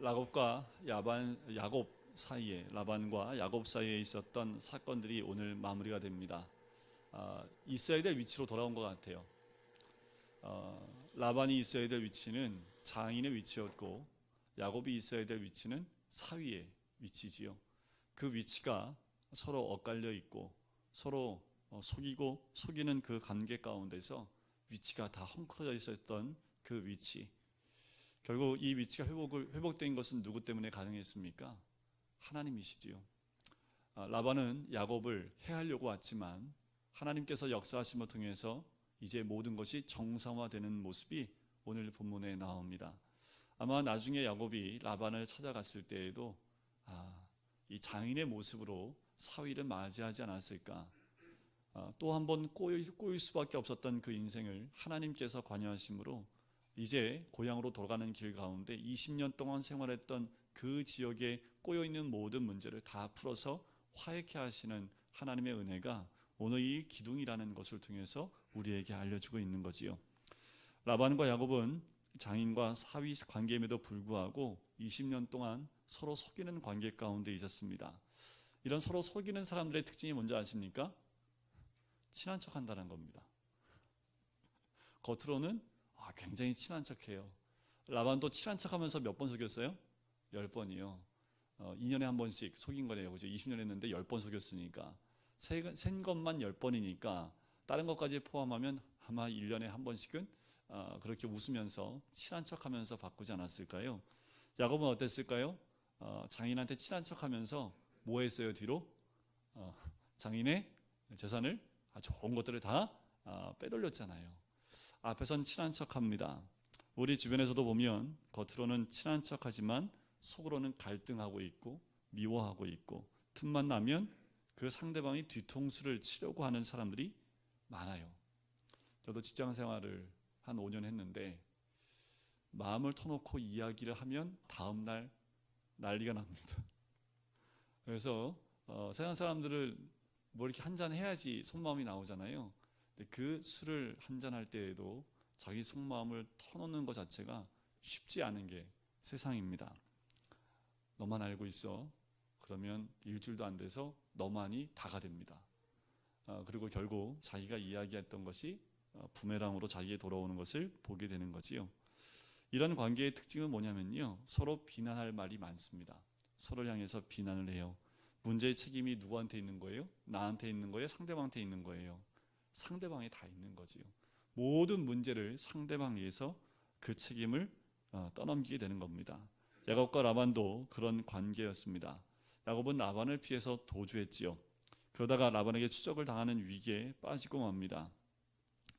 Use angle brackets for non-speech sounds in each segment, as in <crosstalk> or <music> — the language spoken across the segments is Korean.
라곱과 야반 야곱 사이에 라반과 야곱 사이에 있었던 사건들이 오늘 마무리가 됩니다. 아, 있어야 될 위치로 돌아온 것 같아요. 어, 라반이 있어야 될 위치는 장인의 위치였고 야곱이 있어야 될 위치는 사위의 위치지요. 그 위치가 서로 엇갈려 있고 서로 어, 속이고 속이는 그 관계 가운데서 위치가 다 헝클어져 있었던 그 위치. 결국 이 위치가 회복을 회복된 것은 누구 때문에 가능했습니까? 하나님이시지요. 아, 라반은 야곱을 해하려고 왔지만 하나님께서 역사하심을 통해서 이제 모든 것이 정상화되는 모습이 오늘 본문에 나옵니다. 아마 나중에 야곱이 라반을 찾아갔을 때에도 아, 이 장인의 모습으로 사위를 맞이하지 않았을까? 아, 또한 번 꼬일, 꼬일 수밖에 없었던 그 인생을 하나님께서 관여하심으로 이제 고향으로 돌아가는 길 가운데 20년 동안 생활했던 그 지역에 꼬여 있는 모든 문제를 다 풀어서 화해케 하시는 하나님의 은혜가 오늘 이 기둥이라는 것을 통해서 우리에게 알려주고 있는 거지요. 라반과 야곱은 장인과 사위 관계임에도 불구하고 20년 동안 서로 속이는 관계 가운데 있었습니다. 이런 서로 속이는 사람들의 특징이 뭔지 아십니까? 친한 척 한다는 겁니다. 겉으로는 아, 굉장히 친한 척해요. 라반도 친한 척하면서 몇 번 속였어요? 열 번이요. 어, 2년에 한 번씩 속인 거네요. 그죠? 20년 했는데 10번 속였으니까. 센, 센 것만 10번이니까 다른 것까지 포함하면 아마 1년에 한 번씩은 어, 그렇게 웃으면서 친한 척 하면서 바꾸지 않았을까요? 야곱은 어땠을까요? 어, 장인한테 친한 척 하면서 뭐 했어요 뒤로? 어, 장인의 재산을 아, 좋은 것들을 다 아, 빼돌렸잖아요. 앞에선 친한 척 합니다. 우리 주변에서도 보면 겉으로는 친한 척 하지만 속으로는 갈등하고 있고 미워하고 있고 틈만 나면 그 상대방이 뒤통수를 치려고 하는 사람들이 많아요. 저도 직장 생활을 한 5년 했는데 마음을 터놓고 이야기를 하면 다음 날 난리가 납니다. <laughs> 그래서 어, 세상 사람들을 뭐 이렇게 한 잔 해야지 속마음이 나오잖아요. 근데 그 술을 한 잔 할 때에도 자기 속마음을 터놓는 것 자체가 쉽지 않은 게 세상입니다. 너만 알고 있어. 그러면 일주일도 안 돼서 너만이 다가 됩니다. 어, 그리고 결국 자기가 이야기했던 것이 어, 부메랑으로 자기에 돌아오는 것을 보게 되는 거지요. 이런 관계의 특징은 뭐냐면요. 서로 비난할 말이 많습니다. 서로를 향해서 비난을 해요. 문제의 책임이 누구한테 있는 거예요? 나한테 있는 거예요? 상대방한테 있는 거예요? 상대방에 다 있는 거지요. 모든 문제를 상대방에서 그 책임을 어, 떠넘기게 되는 겁니다. 야곱과 라반도 그런 관계였습니다. 야곱은 라반을 피해서 도주했지요. 그러다가 라반에게 추적을 당하는 위기에 빠지고 맙니다.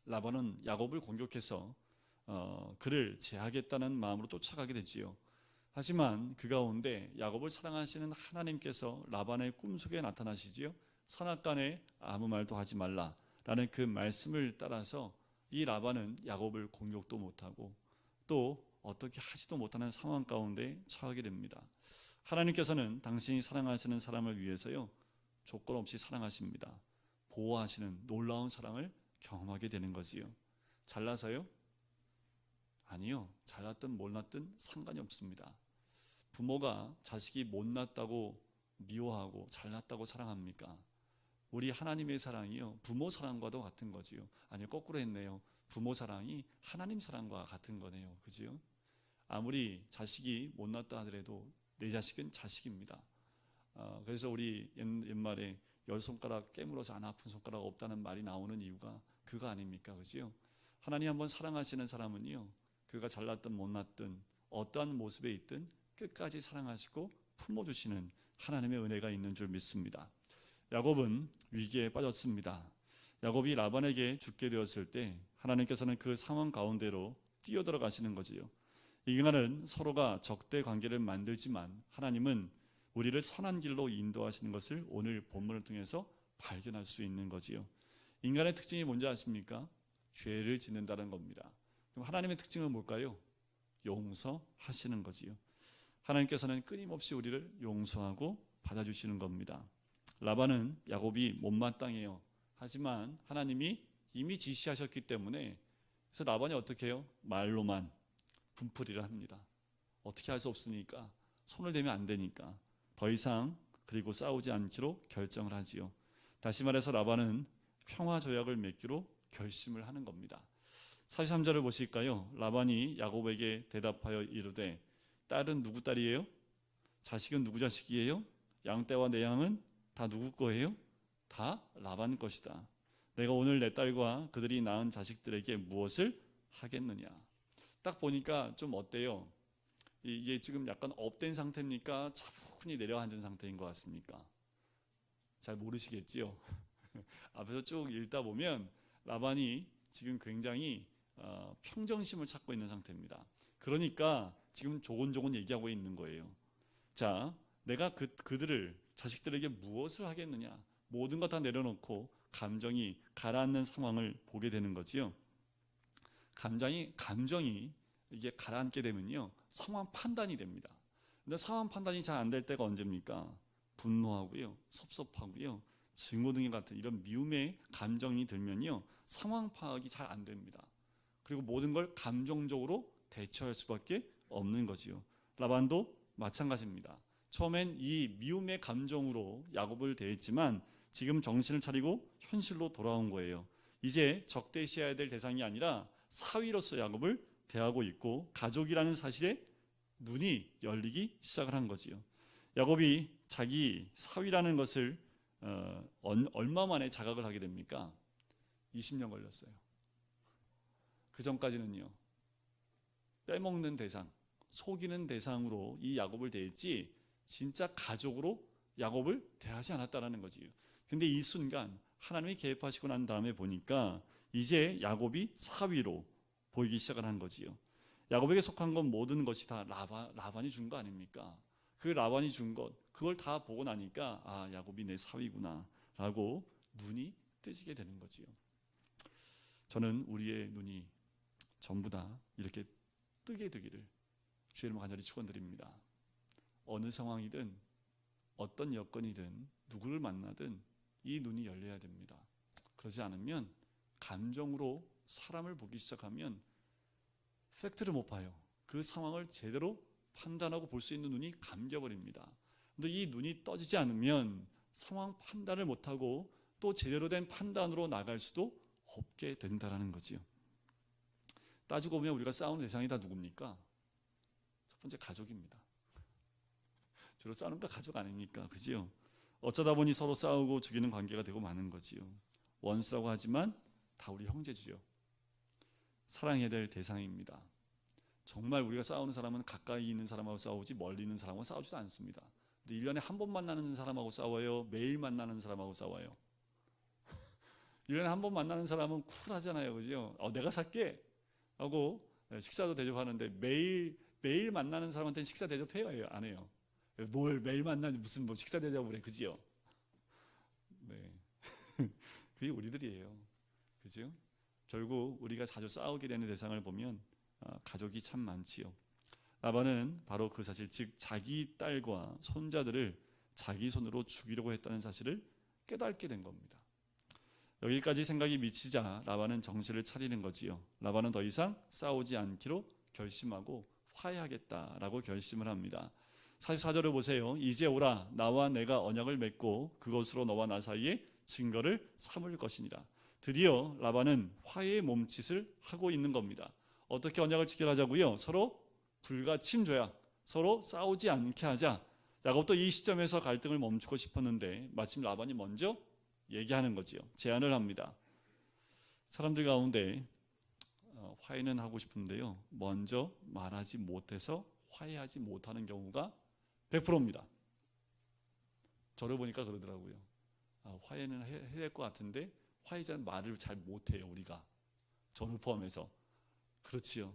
라반은 야곱을 공격해서 어, 그를 제하겠다는 마음으로 쫓아가게 되지요. 하지만 그 가운데 야곱을 사랑하시는 하나님께서 라반의 꿈속에 나타나시지요. 선악간에 아무 말도 하지 말라라는 그 말씀을 따라서 이 라반은 야곱을 공격도 못하고 또 어떻게 하지도 못하는 상황 가운데 처하게 됩니다. 하나님께서는 당신이 사랑하시는 사람을 위해서요 조건 없이 사랑하십니다. 보호하시는 놀라운 사랑을 경험하게 되는 거지요. 잘나서요? 아니요. 잘났든 못났든 상관이 없습니다. 부모가 자식이 못났다고 미워하고 잘났다고 사랑합니까? 우리 하나님의 사랑이요. 부모 사랑과도 같은 거지요. 아니요. 거꾸로 했네요. 부모 사랑이 하나님 사랑과 같은 거네요. 그지요? 아무리 자식이 못났다 하더라도 내 자식은 자식입니다. 어, 그래서 우리 옛, 옛말에 열 손가락 깨물어서 안 아픈 손가락 없다는 말이 나오는 이유가 그거 아닙니까? 그지요? 하나님 한번 사랑하시는 사람은요. 그가 잘났든 못났든 어떠한 모습에 있든 끝까지 사랑하시고 품어주시는 하나님의 은혜가 있는 줄 믿습니다. 야곱은 위기에 빠졌습니다. 야곱이 라반에게 죽게 되었을 때 하나님께서는 그 상황 가운데로 뛰어들어가시는 거지요. 이그날은 서로가 적대 관계를 만들지만 하나님은 우리를 선한 길로 인도하시는 것을 오늘 본문을 통해서 발견할 수 있는 거지요. 인간의 특징이 뭔지 아십니까? 죄를 짓는다는 겁니다. 그럼 하나님의 특징은 뭘까요? 용서하시는 거지요. 하나님께서는 끊임없이 우리를 용서하고 받아주시는 겁니다. 라반은 야곱이 못마땅해요. 하지만 하나님이 이미 지시하셨기 때문에 그래서 라반이 어떻게 해요? 말로만 분풀이를 합니다. 어떻게 할 수 없으니까 손을 대면 안 되니까 더 이상 그리고 싸우지 않기로 결정을 하지요. 다시 말해서 라반은 평화 조약을 맺기로 결심을 하는 겁니다. 43절을 보실까요? 라반이 야곱에게 대답하여 이르되 딸은 누구 딸이에요? 자식은 누구 자식이에요? 양떼와 내 양은 다 누구 거예요? 다 라반 것이다. 내가 오늘 내 딸과 그들이 낳은 자식들에게 무엇을 하겠느냐? 딱 보니까 좀 어때요? 이게 지금 약간 업된 상태입니까? 차분히 내려앉은 상태인 것 같습니까? 잘 모르시겠지요? <laughs> 앞에서 쭉 읽다 보면 라반이 지금 굉장히 어, 평정심을 찾고 있는 상태입니다. 그러니까 지금 조곤조곤 얘기하고 있는 거예요. 자, 내가 그, 그들을 자식들에게 무엇을 하겠느냐? 모든 것 다 내려놓고 감정이 가라앉는 상황을 보게 되는 거지요. 감정이 감정이 이게 가라앉게 되면요 상황 판단이 됩니다. 근데 상황 판단이 잘 안 될 때가 언제입니까? 분노하고요, 섭섭하고요, 증오등이 같은 이런 미움의 감정이 들면요 상황 파악이 잘 안 됩니다. 그리고 모든 걸 감정적으로 대처할 수밖에 없는 거지요. 라반도 마찬가지입니다. 처음엔 이 미움의 감정으로 야곱을 대했지만 지금 정신을 차리고 현실로 돌아온 거예요. 이제 적대시해야 될 대상이 아니라 사위로서 야곱을 대하고 있고 가족이라는 사실에 눈이 열리기 시작을 한 거지요. 야곱이 자기 사위라는 것을 어, 얼마 만에 자각을 하게 됩니까? 20년 걸렸어요. 그 전까지는요. 빼먹는 대상, 속이는 대상으로 이 야곱을 대했지 진짜 가족으로 야곱을 대하지 않았다라는 거지요. 근데 이 순간 하나님이 개입하시고 난 다음에 보니까 이제 야곱이 사위로 보이기 시작을 한 거지요. 야곱에게 속한 건 모든 것이 다 라반, 라반이 준 거 아닙니까? 그 라반이 준 것, 그걸 다 보고 나니까 아 야곱이 내 사위구나 라고 눈이 뜨지게 되는 거지요. 저는 우리의 눈이 전부 다 이렇게 뜨게 되기를 주의 이름 간절히 축원드립니다. 어느 상황이든 어떤 여건이든 누구를 만나든 이 눈이 열려야 됩니다. 그러지 않으면 감정으로 사람을 보기 시작하면 팩트를 못 봐요. 그 상황을 제대로 판단하고 볼 수 있는 눈이 감겨버립니다. 근데 이 눈이 떠지지 않으면 상황 판단을 못하고 또 제대로 된 판단으로 나갈 수도 없게 된다라는 거지요. 따지고 보면 우리가 싸우는 대상이 다 누굽니까? 첫 번째 가족입니다. 주로 싸우는 거 가족 아닙니까? 그지요? 어쩌다 보니 서로 싸우고 죽이는 관계가 되고 마는 거지요. 원수라고 하지만 다 우리 형제지요. 사랑해야 될 대상입니다. 정말 우리가 싸우는 사람은 가까이 있는 사람하고 싸우지 멀리 있는 사람하고 싸우지도 않습니다. 근데 1년에 한 번 만나는 사람하고 싸워요? 매일 만나는 사람하고 싸워요? <laughs> 1년에 한 번 만나는 사람은 쿨하잖아요. 그죠? 어, 내가 살게. 하고 식사도 대접하는데 매일 매일 만나는 사람한테는 식사 대접해요? 안 해요? 뭘 매일 만나니 무슨 뭐 식사 대접을 해? 그지요? 네. <laughs> 그게 우리들이에요. 그죠? 결국 우리가 자주 싸우게 되는 대상을 보면 어, 가족이 참 많지요. 라반은 바로 그 사실, 즉 자기 딸과 손자들을 자기 손으로 죽이려고 했다는 사실을 깨닫게 된 겁니다. 여기까지 생각이 미치자 라반은 정신을 차리는 거지요. 라반은 더 이상 싸우지 않기로 결심하고 화해하겠다라고 결심을 합니다. 44절을 보세요. 이제 오라 나와 내가 언약을 맺고 그것으로 너와 나 사이에 증거를 삼을 것이니라. 드디어 라반은 화해의 몸짓을 하고 있는 겁니다. 어떻게 언약을 지키려 하자고요? 서로 불가침 조약, 서로 싸우지 않게 하자. 야곱도 이 시점에서 갈등을 멈추고 싶었는데 마침 라반이 먼저 얘기하는 거지요. 제안을 합니다. 사람들 가운데 어, 화해는 하고 싶은데요. 먼저 말하지 못해서 화해하지 못하는 경우가 100%입니다. 저를 보니까 그러더라고요. 아, 화해는 해야 될 것 같은데 화해자는 말을 잘 못해요. 우리가 저를 포함해서 그렇지요.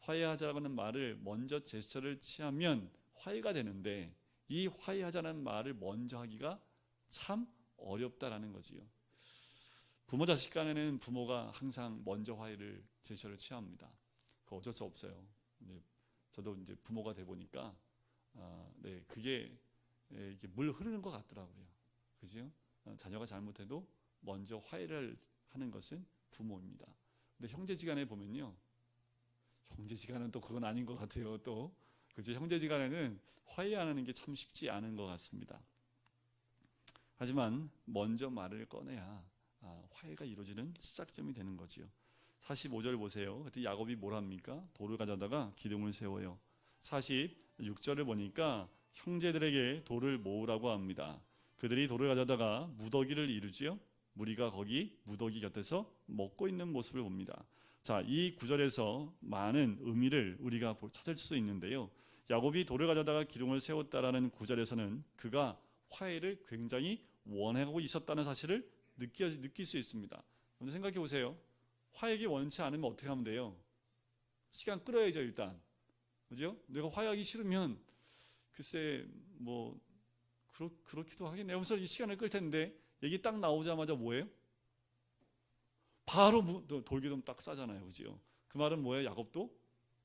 화해하자는 말을 먼저 제스처를 취하면 화해가 되는데 이 화해하자는 말을 먼저 하기가 참 어렵다라는 거지요. 부모 자식 간에는 부모가 항상 먼저 화해를 제시를 취합니다. 그 어쩔 수 없어요. 이제 저도 이제 부모가 돼 보니까 아, 네 그게 예, 물 흐르는 것 같더라고요. 그죠? 어, 자녀가 잘못해도 먼저 화해를 하는 것은 부모입니다. 근데 형제지간에 보면요, 형제지간은 또 그건 아닌 것 같아요. 또 그죠? 형제지간에는 화해하는 게 참 쉽지 않은 것 같습니다. 하지만 먼저 말을 꺼내야 아, 화해가 이루어지는 시작점이 되는 거지요. 45절 보세요. 그때 야곱이 뭘 합니까? 돌을 가져다가 기둥을 세워요. 46절을 보니까 형제들에게 돌을 모으라고 합니다. 그들이 돌을 가져다가 무더기를 이루지요. 무리가 거기 무더기 곁에서 먹고 있는 모습을 봅니다. 자, 이 구절에서 많은 의미를 우리가 볼- 찾을 수 있는데요. 야곱이 돌을 가져다가 기둥을 세웠다라는 구절에서는 그가 화해를 굉장히 원하고 있었다는 사실을 느낄 수 있습니다. 여러분 생각해 보세요. 화해가 원치 않으면 어떻게 하면 돼요? 시간 끌어야죠 일단. 그죠? 내가 화해하기 싫으면 글쎄 뭐 그렇, 그렇기도 하겠네요. 하면서 이 시간을 끌 텐데 얘기 딱 나오자마자 뭐예요? 바로 돌기둥 딱 싸잖아요. 그죠? 그 말은 뭐예요? 야곱도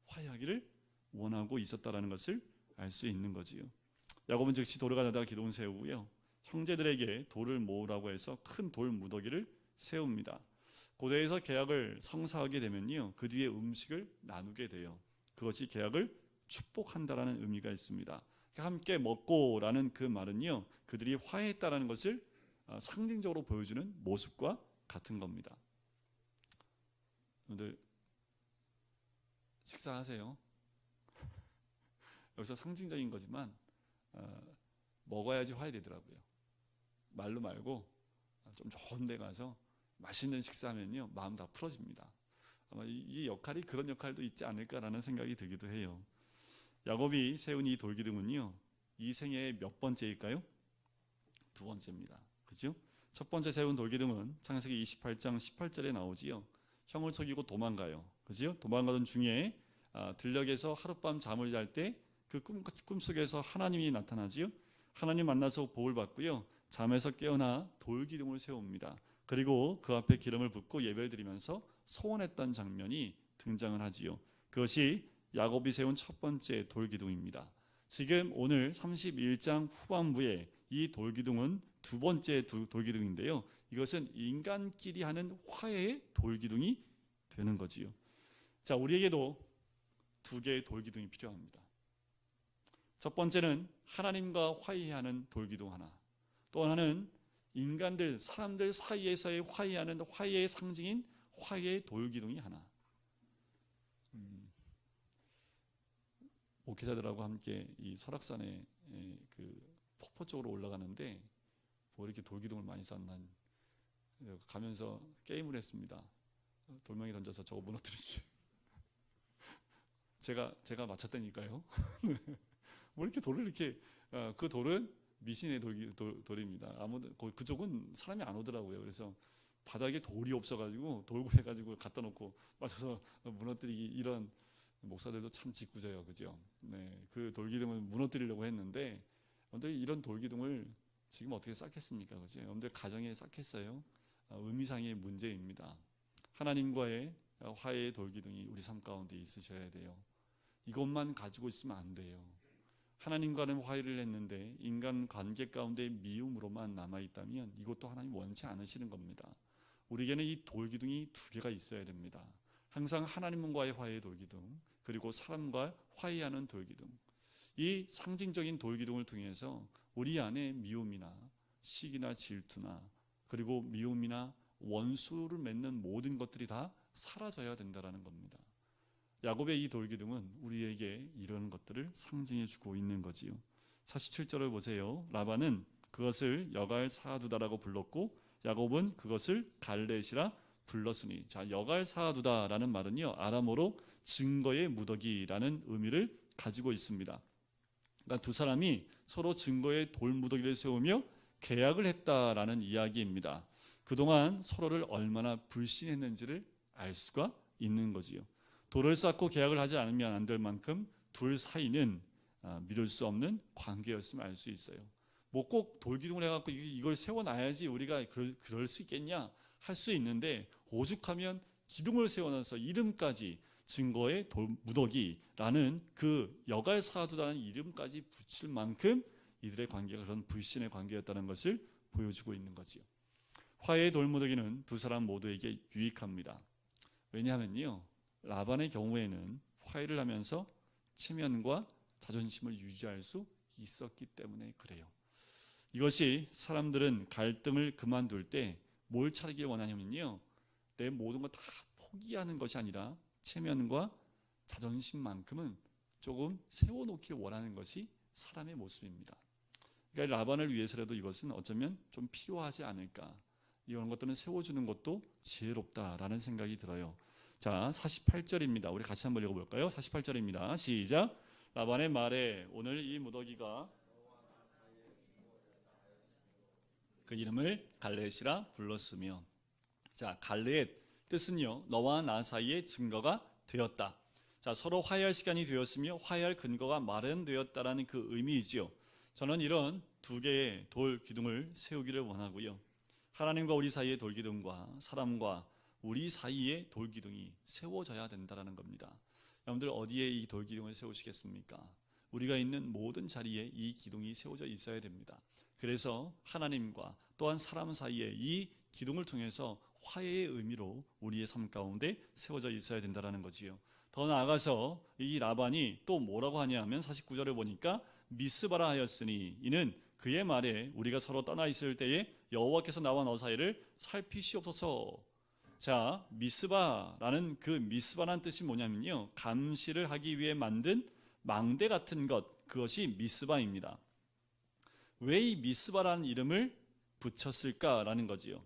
화해하기를 원하고 있었다라는 것을 알 수 있는 거지요. 야곱은 즉시 돌을 가져다가 기둥을 세우고요. 형제들에게 돌을 모으라고 해서 큰 돌 무더기를 세웁니다. 고대에서 계약을 성사하게 되면요. 그 뒤에 음식을 나누게 돼요. 그것이 계약을 축복한다라는 의미가 있습니다. 함께 먹고라는 그 말은요. 그들이 화해했다라는 것을 아, 상징적으로 보여주는 모습과 같은 겁니다. 여러분들 식사하세요. <laughs> 여기서 상징적인 거지만 어, 먹어야지 화해되더라고요. 말로 말고 좀 좋은 데 가서 맛있는 식사하면요 마음 다 풀어집니다. 아마 이- 이 역할이 그런 역할도 있지 않을까라는 생각이 들기도 해요. 야곱이 세운 이 돌기둥은요 이 생애의 몇 번째일까요? 두 번째입니다. 그죠? 첫 번째 세운 돌기둥은 창세기 28장 18절에 나오지요. 형을 속이고 도망가요. 그죠? 도망가던 중에 아, 들녘에서 하룻밤 잠을 잘 때그 꿈, 꿈속에서 하나님이 나타나지요. 하나님 만나서 복을 받고요. 잠에서 깨어나 돌기둥을 세웁니다. 그리고 그 앞에 기름을 붓고 예배를 드리면서 소원했던 장면이 등장을 하지요. 그것이 야곱이 세운 첫 번째 돌기둥입니다. 지금 오늘 31장 후반부에 이 돌기둥은 두 번째 두- 돌기둥인데요. 이것은 인간끼리 하는 화해의 돌기둥이 되는 거지요. 자, 우리에게도 두 개의 돌기둥이 필요합니다. 첫 번째는 하나님과 화해하는 돌기둥 하나. 또 하나는 인간들, 사람들 사이에서의 화해하는 화해의 상징인 화해의 돌기둥이 하나. 음, 목회자들하고 함께 이 설악산에 에, 그 폭포 쪽으로 올라가는데 뭐 이렇게 돌기둥을 많이 쌓나 가면서 게임을 했습니다. 돌멩이 던져서 저거 무너뜨리기. <laughs> 제가 제가 맞췄다니까요. <laughs> 뭐 이렇게 돌을 이렇게 어, 그 돌은 미신의 돌, 돌, 돌입니다. 아무도 거- 그쪽은 사람이 안 오더라고요. 그래서 바닥에 돌이 없어가지고 돌고 해가지고 갖다 놓고 맞춰서 무너뜨리기 이런 목사들도 참 짓궂어요, 그죠? 네, 그 돌기둥을 무너뜨리려고 했는데, 근데 이런 돌기둥을 지금 어떻게 쌓겠습니까, 그죠? 여러분들 가정에 쌓겠어요? 아, 의미상의 문제입니다. 하나님과의 화해의 돌기둥이 우리 삶 가운데 있으셔야 돼요. 이것만 가지고 있으면 안 돼요. 하나님과는 화해를 했는데 인간 관계 가운데 미움으로만 남아 있다면 이것도 하나님 원치 않으시는 겁니다. 우리에게는 이 돌기둥이 두 개가 있어야 됩니다. 항상 하나님과의 화해의 돌기둥, 그리고 사람과 화해하는 돌기둥. 이 상징적인 돌기둥을 통해서 우리 안에 미움이나 시기나 질투나 그리고 미움이나 원수를 맺는 모든 것들이 다 사라져야 된다라는 겁니다. 야곱의 이 돌기둥은 우리에게 이런 것들을 상징해 주고 있는 거지요. 47절을 보세요. 라반은 그것을 여갈 사두다라고 불렀고 야곱은 그것을 갈렛이라 불렀으니 자 여갈 사두다라는 말은요 아람어로 증거의 무더기라는 의미를 가지고 있습니다. 그러니까 두 사람이 서로 증거의 돌 무더기를 세우며 계약을 했다라는 이야기입니다. 그동안 서로를 얼마나 불신했는지를 알 수가 있는 거지요. 돌을 쌓고 계약을 하지 않으면 안 될 만큼 둘 사이는 아, 믿을 수 없는 관계였음을 알 수 있어요. 뭐 꼭 돌기둥을 해갖고 이- 이걸 세워놔야지 우리가 그럴, 그럴 수 있겠냐 할 수 있는데 오죽하면 기둥을 세워놔서 이름까지 증거의 돌, 무더기라는 그 여갈 사두라는 이름까지 붙일 만큼 이들의 관계가 그런 불신의 관계였다는 것을 보여주고 있는 거지요. 화해의 돌무더기는 두 사람 모두에게 유익합니다. 왜냐하면요. 라반의 경우에는 화해를 하면서 체면과 자존심을 유지할 수 있었기 때문에 그래요. 이것이 사람들은 갈등을 그만둘 때 뭘 차리길 원하냐면요. 내 모든 거다 포기하는 것이 아니라 체면과 자존심만큼은 조금 세워놓길 원하는 것이 사람의 모습입니다. 그러니까 라반을 위해서라도 이것은 어쩌면 좀 필요하지 않을까. 이런 것들은 세워주는 것도 지혜롭다라는 생각이 들어요. 자, 48절입니다. 우리 같이 한번 읽어볼까요? 48절입니다. 시작. 라반의 말에 오늘 이 무더기가 그 이름을 갈렛이라 불렀으며 자 갈렛 뜻은요 너와 나 사이의 증거가 되었다. 자 서로 화해할 시간이 되었으며 화해할 근거가 마련되었다라는 그 의미이지요. 저는 이런 두 개의 돌 기둥을 세우기를 원하고요. 하나님과 우리 사이의 돌 기둥과 사람과 우리 사이의 돌 기둥이 세워져야 된다라는 겁니다. 여러분들 어디에 이 돌 기둥을 세우시겠습니까? 우리가 있는 모든 자리에 이 기둥이 세워져 있어야 됩니다. 그래서 하나님과 또한 사람 사이에 이 기둥을 통해서 화해의 의미로 우리의 삶 가운데 세워져 있어야 된다는 거지요. 더 나아가서 이 라반이 또 뭐라고 하냐면 49절에 보니까 미스바라 하였으니 이는 그의 말에 우리가 서로 떠나 있을 때에 여호와께서 나와 너 사이를 살피시옵소서. 자, 미스바라는 그 미스바라는 뜻이 뭐냐면요. 감시를 하기 위해 만든 망대 같은 것 그것이 미스바입니다. 왜 이 미스바라는 이름을 붙였을까라는 거지요.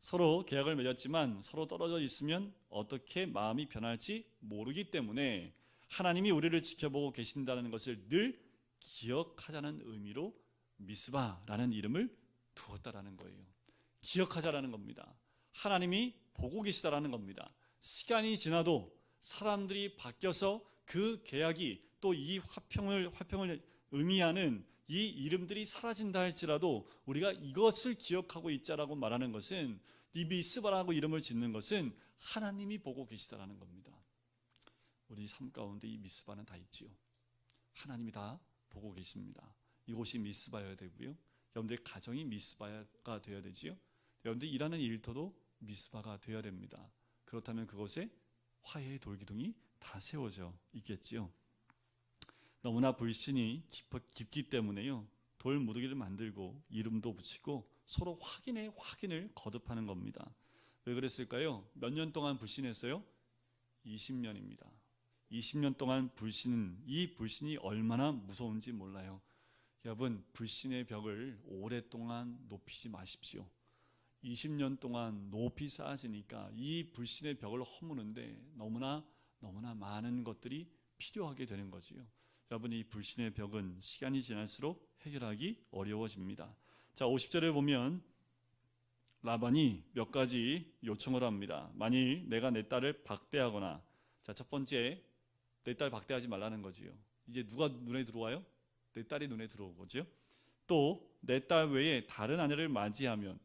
서로 계약을 맺었지만 서로 떨어져 있으면 어떻게 마음이 변할지 모르기 때문에 하나님이 우리를 지켜보고 계신다는 것을 늘 기억하자는 의미로 미스바라는 이름을 두었다라는 거예요. 기억하자라는 겁니다. 하나님이 보고 계시다라는 겁니다. 시간이 지나도 사람들이 바뀌어서 그 계약이 또 이 화평을 화평을 의미하는 이 이름들이 사라진다 할지라도 우리가 이것을 기억하고 있자라고 말하는 것은 이 미스바라고 이름을 짓는 것은 하나님이 보고 계시다라는 겁니다. 우리 삶 가운데 이 미스바는 다 있지요. 하나님이 다 보고 계십니다. 이곳이 미스바여야 되고요. 여러분들 가정이 미스바가 되어야 되지요. 여러분들 일하는 일터도 미스바가 되어야 됩니다. 그렇다면 그곳에 화해의 돌기둥이 다 세워져 있겠지요. 너무나 불신이 깊, 깊기 때문에요. 돌 무더기를 만들고 이름도 붙이고 서로 확인에 확인을 거듭하는 겁니다. 왜 그랬을까요? 몇 년 동안 불신했어요? 20년입니다. 20년 동안 불신은 이 불신이 얼마나 무서운지 몰라요. 여러분 불신의 벽을 오랫동안 높이지 마십시오. 20년 동안 높이 쌓아지니까 이 불신의 벽을 허무는데 너무나 너무나 많은 것들이 필요하게 되는 거지요. 여러분 이 불신의 벽은 시간이 지날수록 해결하기 어려워집니다. 자, 50절에 보면 라반이 몇 가지 요청을 합니다. 만일 내가 내 딸을 박대하거나 자, 첫 번째 내 딸 박대하지 말라는 거지요. 이제 누가 눈에 들어와요? 내 딸이 눈에 들어온 거죠. 또 내 딸 외에 다른 아내를 맞이하면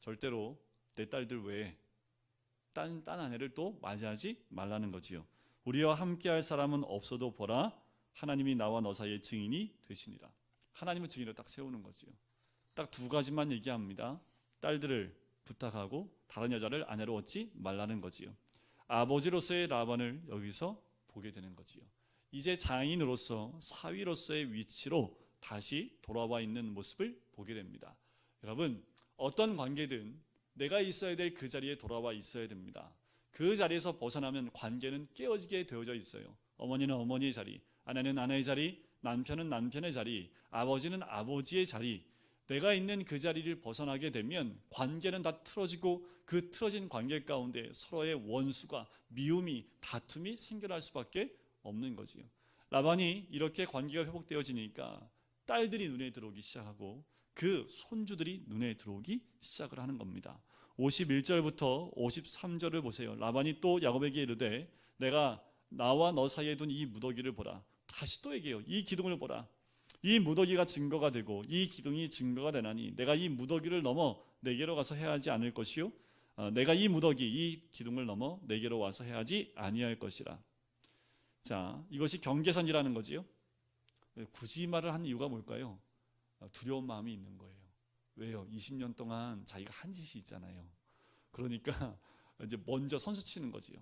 절대로 내 딸들 외에 딴, 딴 아내를 또 맞이하지 말라는 거지요. 우리와 함께할 사람은 없어도 보라 하나님이 나와 너 사이의 증인이 되시니라. 하나님은 증인을 딱 세우는 거지요. 딱 두 가지만 얘기합니다. 딸들을 부탁하고 다른 여자를 아내로 얻지 말라는 거지요. 아버지로서의 라반을 여기서 보게 되는 거지요. 이제 장인으로서 사위로서의 위치로 다시 돌아와 있는 모습을 보게 됩니다. 여러분 어떤 관계든 내가 있어야 될 그 자리에 돌아와 있어야 됩니다. 그 자리에서 벗어나면 관계는 깨어지게 되어져 있어요. 어머니는 어머니의 자리, 아내는 아내의 자리, 남편은 남편의 자리, 아버지는 아버지의 자리. 내가 있는 그 자리를 벗어나게 되면 관계는 다 틀어지고 그 틀어진 관계 가운데 서로의 원수가 미움이 다툼이 생겨날 수밖에 없는 거지요. 라반이 이렇게 관계가 회복되어지니까 딸들이 눈에 들어오기 시작하고 그 손주들이 눈에 들어오기 시작을 하는 겁니다. 51절부터 53절을 보세요. 라반이 또 야곱에게 이르되 내가 나와 너 사이에 둔 이 무더기를 보라. 다시 또 얘기해요. 이 기둥을 보라. 이 무더기가 증거가 되고 이 기둥이 증거가 되나니 내가 이 무더기를 넘어 내게로 가서 해야 하지 않을 것이요 어, 내가 이 무더기 이 기둥을 넘어 내게로 와서 해야 하지 아니할 것이라. 자, 이것이 경계선이라는 거지요. 굳이 이 말을 한 이유가 뭘까요? 어, 두려운 마음이 있는 거예요. 왜요? 20년 동안 자기가 한 짓이 있잖아요. 그러니까 <laughs> 이제 먼저 선수 치는 거지요.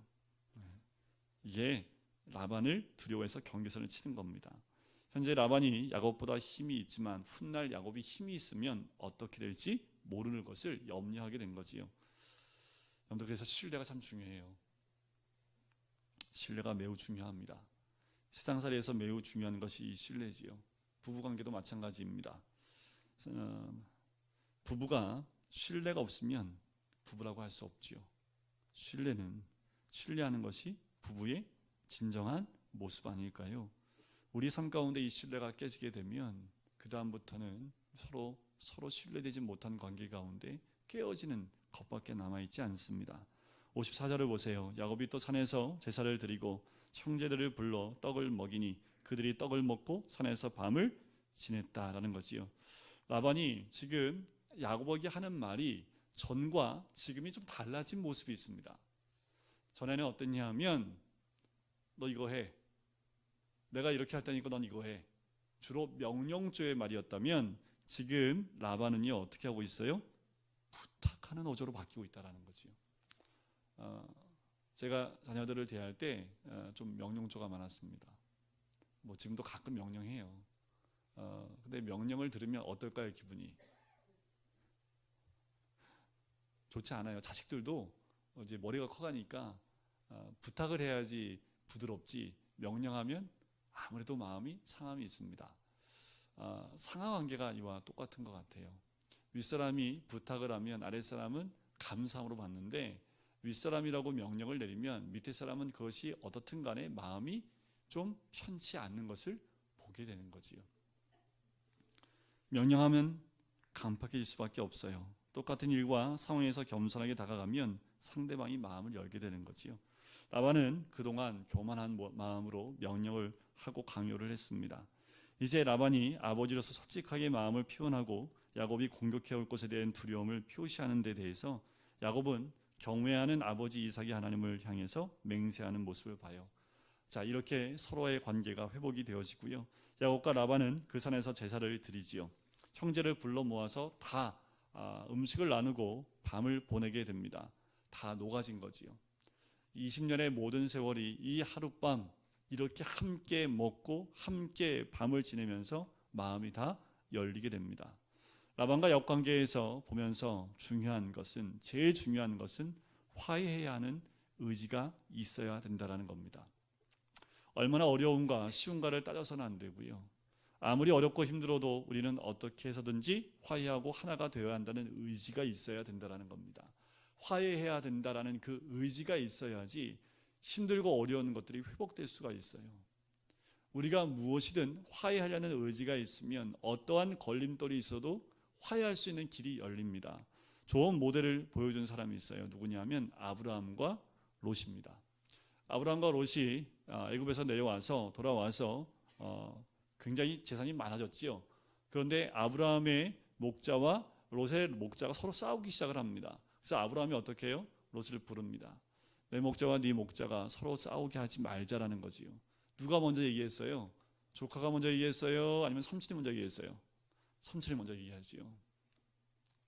네. 이게 라반을 두려워해서 경계선을 치는 겁니다. 현재 라반이 야곱보다 힘이 있지만 훗날 야곱이 힘이 있으면 어떻게 될지 모르는 것을 염려하게 된 거지요. 여러분들 그래서 신뢰가 참 중요해요. 신뢰가 매우 중요합니다. 세상살이에서 매우 중요한 것이 이 신뢰지요. 부부관계도 마찬가지입니다. 어, 부부가 신뢰가 없으면 부부라고 할 수 없지요. 신뢰는 신뢰하는 것이 부부의 진정한 모습 아닐까요? 우리 삶 가운데 이 신뢰가 깨지게 되면 그 다음부터는 서로 서로 신뢰되지 못한 관계 가운데 깨어지는 것밖에 남아 있지 않습니다. 54절을 보세요. 야곱이 또 산에서 제사를 드리고 형제들을 불러 떡을 먹이니 그들이 떡을 먹고 산에서 밤을 지냈다라는 거지요. 라반이 지금 야곱에게 하는 말이 전과 지금이 좀 달라진 모습이 있습니다. 전에는 어땠냐 하면 너 이거 해. 내가 이렇게 할 테니까 넌 이거 해. 주로 명령조의 말이었다면 지금 라반은요 어떻게 하고 있어요? 부탁하는 어조로 바뀌고 있다라는 거지요. 어, 제가 자녀들을 대할 때좀 어, 명령조가 많았습니다. 뭐 지금도 가끔 명령해요. 어, 근데 명령을 들으면 어떨까요 기분이? 좋지 않아요. 자식들도 이제 머리가 커가니까 어, 부탁을 해야지 부드럽지 명령하면 아무래도 마음이 상함이 있습니다. 어, 상하 관계가 이와 똑같은 것 같아요. 윗사람이 부탁을 하면 아랫사람은 감사함으로 받는데 윗사람이라고 명령을 내리면 밑에 사람은 그것이 어떻든 간에 마음이 좀 편치 않는 것을 보게 되는 거지요. 명령하면 강팍해질 수밖에 없어요. 똑같은 일과 상황에서 겸손하게 다가가면 상대방이 마음을 열게 되는 거지요. 라반은 그동안 교만한 마음으로 명령을 하고 강요를 했습니다. 이제 라반이 아버지로서 솔직하게 마음을 표현하고 야곱이 공격해 올 것에 대한 두려움을 표시하는 데 대해서 야곱은 경외하는 아버지 이삭이 하나님을 향해서 맹세하는 모습을 봐요. 자, 이렇게 서로의 관계가 회복이 되어지고요. 야곱과 라반은 그 산에서 제사를 드리지요. 형제를 불러 모아서 다 아, 음식을 나누고 밤을 보내게 됩니다. 다 녹아진 거지요. 20년의 모든 세월이 이 하룻밤 이렇게 함께 먹고 함께 밤을 지내면서 마음이 다 열리게 됩니다. 라반과 역관계에서 보면서 중요한 것은 제일 중요한 것은 화해해야 하는 의지가 있어야 된다라는 겁니다. 얼마나 어려운가 쉬운가를 따져서는 안 되고요. 아무리 어렵고 힘들어도 우리는 어떻게 해서든지 화해하고 하나가 되어야 한다는 의지가 있어야 된다라는 겁니다. 화해해야 된다라는 그 의지가 있어야지 힘들고 어려운 것들이 회복될 수가 있어요. 우리가 무엇이든 화해하려는 의지가 있으면 어떠한 걸림돌이 있어도 화해할 수 있는 길이 열립니다. 좋은 모델을 보여준 사람이 있어요. 누구냐면 아브라함과 롯입니다. 아브라함과 롯이 아, 애굽에서 내려와서 돌아와서 어, 굉장히 재산이 많아졌지요. 그런데 아브라함의 목자와 롯의 목자가 서로 싸우기 시작을 합니다. 그래서 아브라함이 어떻게 해요? 롯을 부릅니다. 내 목자와 네 목자가 서로 싸우게 하지 말자라는 거지요. 누가 먼저 얘기했어요? 조카가 먼저 얘기했어요? 아니면 삼촌이 먼저 얘기했어요? 삼촌이 먼저 얘기하지요.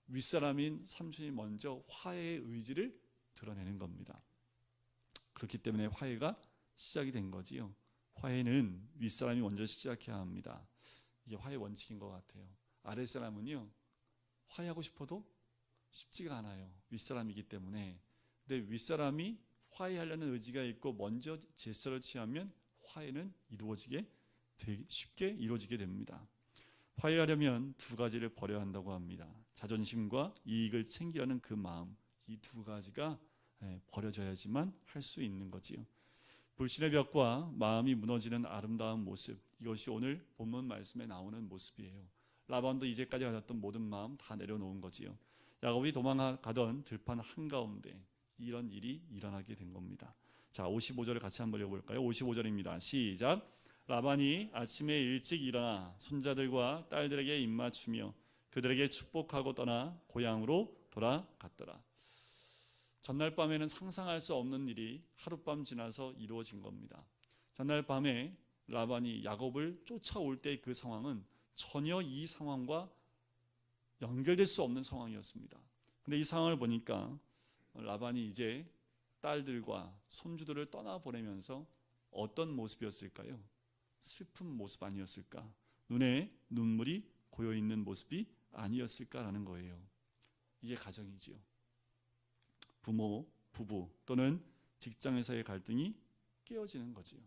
윗사람인 삼촌이 먼저 화해의 의지를 드러내는 겁니다. 그렇기 때문에 화해가 시작이 된 거지요. 화해는 윗사람이 먼저 시작해야 합니다. 이게 화해 원칙인 것 같아요. 아랫사람은요, 화해하고 싶어도 쉽지가 않아요. 윗사람이기 때문에. 근데 윗사람이 화해하려는 의지가 있고 먼저 제스를 취하면 화해는 이루어지게 쉽게 이루어지게 됩니다. 화해하려면 두 가지를 버려야 한다고 합니다. 자존심과 이익을 챙기려는 그 마음, 이 두 가지가 예, 버려져야지만 할 수 있는 거지요. 불신의 벽과 마음이 무너지는 아름다운 모습 이것이 오늘 본문 말씀에 나오는 모습이에요. 라반도 이제까지 가졌던 모든 마음 다 내려놓은 거지요. 야곱이 도망가던 들판 한가운데 이런 일이 일어나게 된 겁니다. 자, 55절을 같이 한번 읽어볼까요? 55절입니다. 시작. 라반이 아침에 일찍 일어나 손자들과 딸들에게 입맞추며 그들에게 축복하고 떠나 고향으로 돌아갔더라. 전날 밤에는 상상할 수 없는 일이 하룻밤 지나서 이루어진 겁니다. 전날 밤에 라반이 야곱을 쫓아올 때 그 상황은 전혀 이 상황과 연결될 수 없는 상황이었습니다. 근데 이 상황을 보니까 라반이 이제 딸들과 손주들을 떠나 보내면서 어떤 모습이었을까요? 슬픈 모습 아니었을까? 눈에 눈물이 고여 있는 모습이 아니었을까라는 거예요. 이게 가정이지요. 부모, 부부 또는 직장에서의 갈등이 깨어지는 거지요.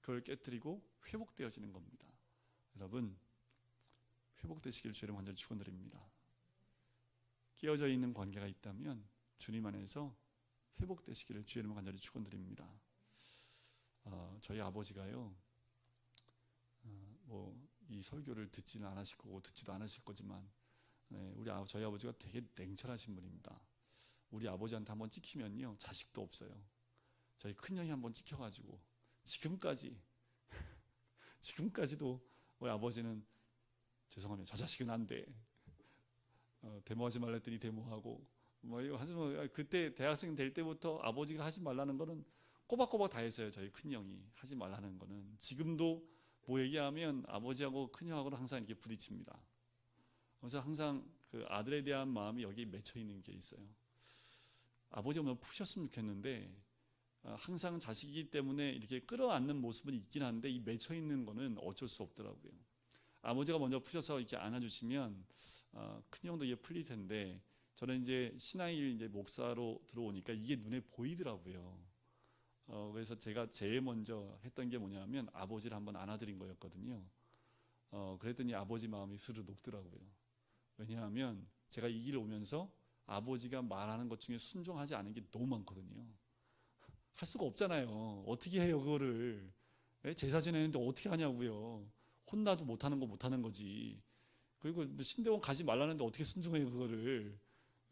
그걸 깨뜨리고 회복되어지는 겁니다. 여러분 회복되시길 주님 간절히 축원드립니다. 깨어져 있는 관계가 있다면 주님 안에서 회복되시기를 주님 간절히 축원드립니다. 어, 저희 아버지가요, 어, 뭐이 설교를 듣지는 않으실 거고 듣지도 않으실 거지만 네, 우리 아, 저희 아버지가 되게 냉철하신 분입니다. 우리 아버지한테 한번 찍히면요 자식도 없어요. 저희 큰 형이 한번 찍혀가지고 지금까지 <laughs> 지금까지도 우리 아버지는 죄송합니다. 저 자식은 안 돼. 어, 데모하지 말랬더니 데모하고 뭐 이거 하지만 그때 대학생 될 때부터 아버지가 하지 말라는 거는 꼬박꼬박 다 했어요. 저희 큰 형이 하지 말라는 거는 지금도 뭐 얘기하면 아버지하고 큰 형하고는 항상 이렇게 부딪힙니다. 그래서 항상 그 아들에 대한 마음이 여기 맺혀 있는 게 있어요. 아버지가 뭐 푸셨으면 좋겠는데 아, 항상 자식이기 때문에 이렇게 끌어안는 모습은 있긴 한데 이 맺혀 있는 거는 어쩔 수 없더라고요. 아버지가 먼저 푸셔서 이렇게 안아주시면 어, 큰 형도 이게 풀릴 텐데 저는 이제 신앙일 이제 목사로 들어오니까 이게 눈에 보이더라고요. 어, 그래서 제가 제일 먼저 했던 게 뭐냐면 아버지를 한번 안아드린 거였거든요. 어, 그랬더니 아버지 마음이 스르 녹더라고요. 왜냐하면 제가 이 길을 오면서 아버지가 말하는 것 중에 순종하지 않은 게 너무 많거든요. 할 수가 없잖아요. 어떻게 해요, 그거를. 예? 제사 지내는데 어떻게 하냐고요. 혼나도 못하는 거 못하는 거지. 그리고 뭐 신대원 가지 말라는데 어떻게 순종해요, 그거를.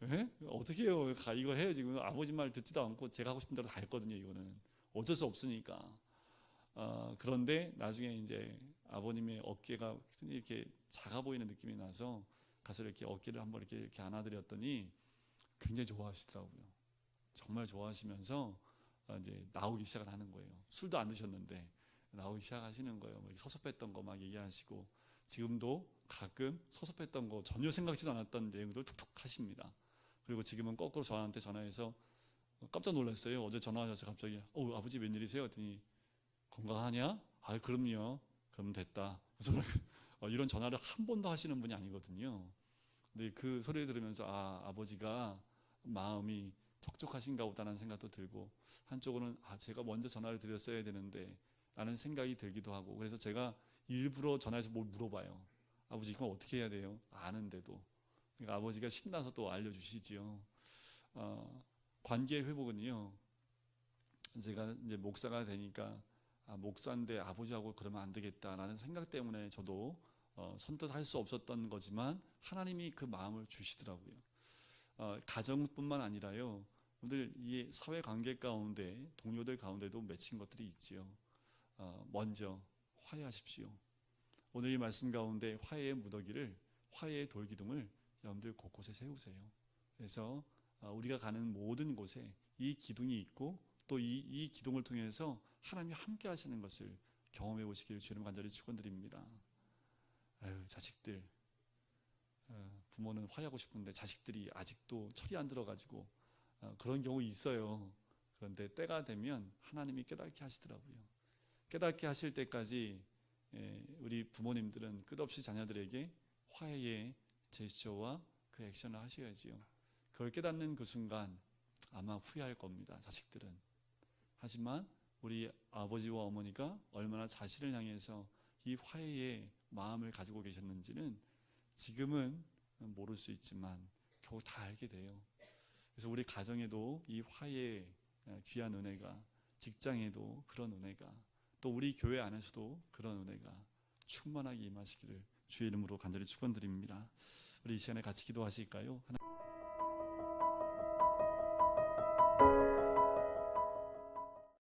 예? 어떻게 해요? 가, 이거 해요. 지금 아버지 말 듣지도 않고 제가 하고 싶은 대로 다 했거든요, 이거는. 어쩔 수 없으니까. 어, 그런데 나중에 이제 아버님의 어깨가 이렇게 작아 보이는 느낌이 나서 가서 이렇게 어깨를 한번 이렇게, 이렇게 안아드렸더니 굉장히 좋아하시더라고요. 정말 좋아하시면서 어, 이제 나오기 시작을 하는 거예요. 술도 안 드셨는데 나오기 시작하시는 거예요. 뭐 이렇게 섭섭했던 거 막 얘기하시고 지금도 가끔 섭섭했던 거 전혀 생각지도 않았던 내용들 툭툭 하십니다. 그리고 지금은 거꾸로 저한테 전화해서 깜짝 놀랐어요. 어제 전화하셔서 갑자기 어 아버지 웬일이세요? 했더니 건강하냐? 아 그럼요. 그럼 됐다. 그래서 <laughs> 어, 이런 전화를 한 번도 하시는 분이 아니거든요. 근데 그 소리 들으면서 아 아버지가 마음이 촉촉하신가 보다는 생각도 들고 한쪽으로는 아 제가 먼저 전화를 드렸어야 되는데 라는 생각이 들기도 하고 그래서 제가 일부러 전화해서 뭘 물어봐요. 아버지 이건 어떻게 해야 돼요? 아는데도 그러니까 아버지가 신나서 또 알려주시지요. 어, 관계 회복은요. 제가 이제 목사가 되니까 아, 목사인데 아버지하고 그러면 안 되겠다라는 생각 때문에 저도 어, 선뜻 할 수 없었던 거지만 하나님이 그 마음을 주시더라고요. 어, 가정뿐만 아니라요. 오늘 이 사회 관계 가운데 동료들 가운데도 맺힌 것들이 있지요. 어, 먼저 화해하십시오. 오늘 이 말씀 가운데 화해의 무더기를 화해의 돌기둥을 여러분들 곳곳에 세우세요. 그래서 어, 우리가 가는 모든 곳에 이 기둥이 있고 또이 이 기둥을 통해서 하나님이 함께 하시는 것을 경험해 보시기를 주님 간절히 축원드립니다. 자식들 어, 부모는 화해하고 싶은데 자식들이 아직도 철이 안 들어가지고 어, 그런 경우 있어요. 그런데 때가 되면 하나님이 깨닫게 하시더라고요. 깨닫게 하실 때까지 예, 우리 부모님들은 끝없이 자녀들에게 화해의 제스처와 그 액션을 하셔야지요. 그걸 깨닫는 그 순간 아마 후회할 겁니다. 자식들은. 하지만 우리 아버지와 어머니가 얼마나 자신을 향해서 이 화해의 마음을 가지고 계셨는지는 지금은 모를 수 있지만 겨우 다 알게 돼요. 그래서 우리 가정에도 이 화해의 귀한 은혜가 직장에도 그런 은혜가 또 우리 교회 안에서도 그런 은혜가 충만하게 임하시기를 주의 이름으로 간절히 축원드립니다. 우리 이 시간에 같이 기도하실까요?